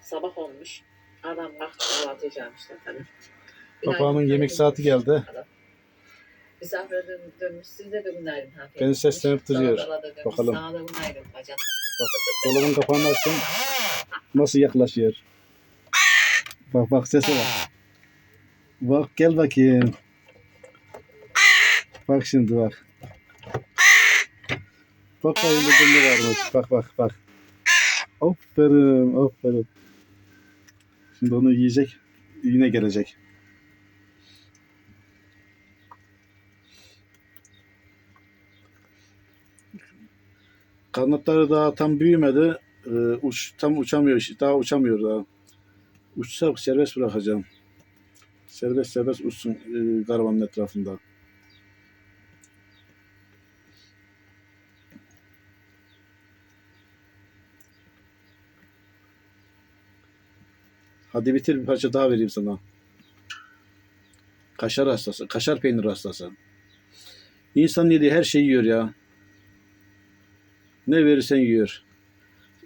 Sabah olmuş. Adam kalktı kahvaltı işte tabii. Papağanın yemek saati geldi. Misafir dön, dönmüş. Siz de bir günaydın. hanımefendi. Beni seslenip duruyor. Bakalım. Sana da günaydın. Bak dolabın kapağını açtım. Nasıl yaklaşıyor. Bak bak sese bak. Bak gel bakayım. Bak şimdi bak. Bak bakayım burada ne varmış. Bak bak bak. Aferin aferin. Şimdi onu yiyecek. Yine gelecek. Kanatları daha tam büyümedi. Ee, uç, tam uçamıyor. Daha uçamıyor daha. Uçsa serbest bırakacağım. Serbest serbest uçsun e, karavanın etrafında. Hadi bitir bir parça daha vereyim sana. Kaşar hastası. Kaşar peynir hastası. İnsan yediği her şeyi yiyor ya. Ne verirsen yiyor.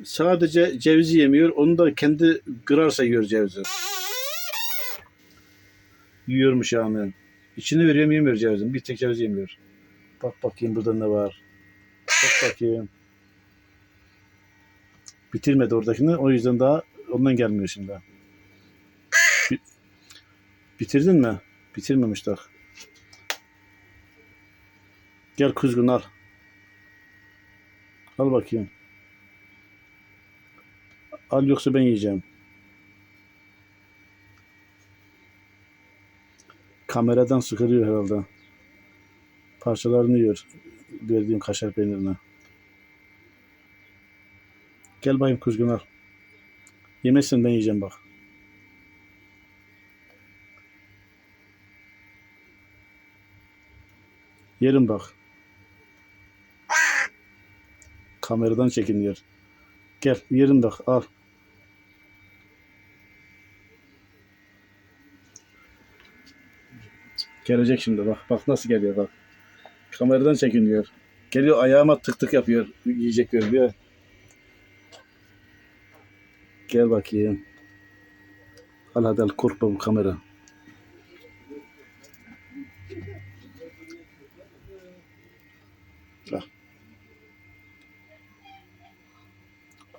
Sadece cevizi yemiyor. Onu da kendi kırarsa yiyor cevizi. Yiyormuş yani. İçini veriyorum yemiyor cevizin. Bir tek ceviz yemiyor. Bak bakayım burada ne var. Bak bakayım. Bitirmedi oradakini. O yüzden daha ondan gelmiyor şimdi. Bi- Bitirdin mi? Bitirmemiş daha. Gel kuzgun al. Al bakayım. Al yoksa ben yiyeceğim. Kameradan sıkılıyor herhalde. Parçalarını yiyor. Verdiğim kaşar peynirine. Gel bayım kuzgun al. Yemezsen ben yiyeceğim bak. Yerim bak. Kameradan çekiniyor. Gel yerim bak al. Gelecek şimdi bak. Bak nasıl geliyor bak. Kameradan çekiniyor. Geliyor ayağıma tık tık yapıyor. Yiyecek görüyor. Gel bakayım. Al hadi al korkma bu kamera.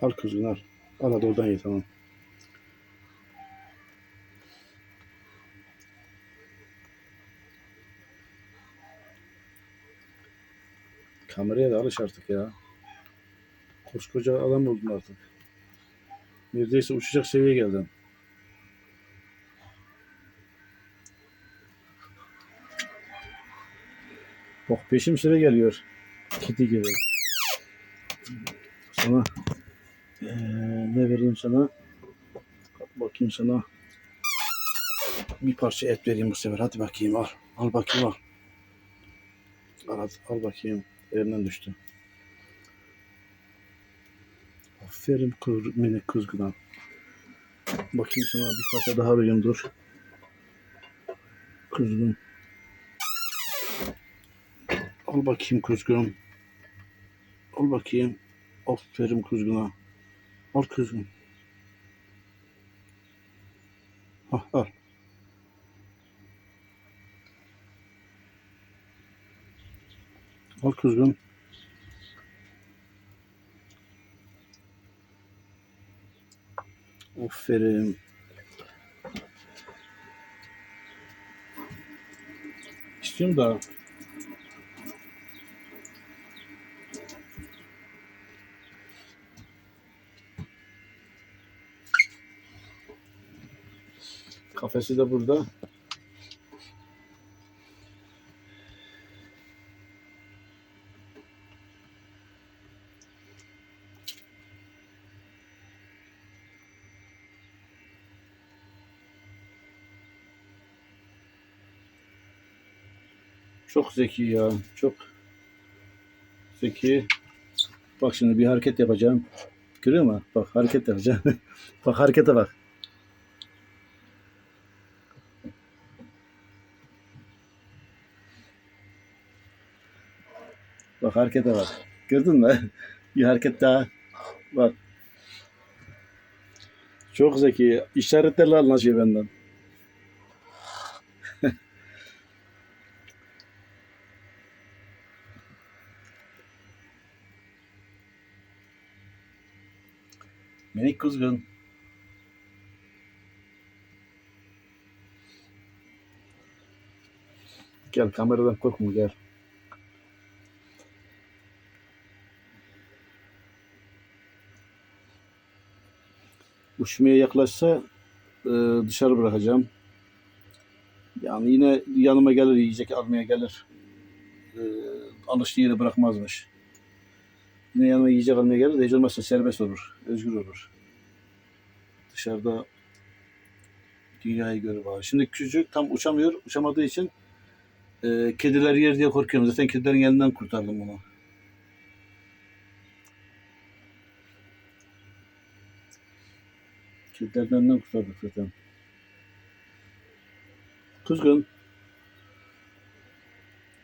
Al. Al kuzgun al. Al hadi oradan ye tamam. Kameraya da alış artık ya. Koskoca adam oldun artık. Neredeyse uçacak seviyeye geldin. Bak peşim sıra geliyor. Kedi gibi. Sana eee, ne vereyim sana? Bakayım sana. Bir parça et vereyim bu sefer. Hadi bakayım al. Al bakayım al. Al, al bakayım. Elimden düştü. Aferin kur, minik kuzguna. Bakayım sana bir parça daha vereyim dur. Kuzgun. Al bakayım kuzgun. Al bakayım. Aferin kuzguna. Al kuzgun. Hah, al. Al kuzgun. Aferin. İstiyorum da. Kafesi de burada. Çok zeki ya. Çok zeki. Bak şimdi bir hareket yapacağım. Görüyor musun? Bak hareket yapacağım. bak harekete bak. Bak harekete bak. Gördün mü? Bir hareket daha. Bak. Çok zeki. İşaretlerle anlaşıyor benden. Minik kuzgun. Gel kameradan korkma gel. Uçmaya yaklaşsa e, dışarı bırakacağım. Yani yine yanıma gelir yiyecek almaya gelir. E, alıştığı yere bırakmazmış. Yine yanıma yiyecek almaya gelir de hiç olmazsa serbest olur. Özgür olur. Dışarıda dünyayı görür var. Şimdi küçücük tam uçamıyor. Uçamadığı için e, kediler yer diye korkuyorum. Zaten kedilerin elinden kurtardım onu. Kedilerden elinden kurtardık zaten. Kuzgun.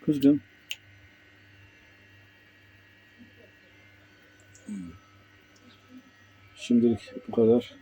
Kuzgun. Şimdilik bu kadar.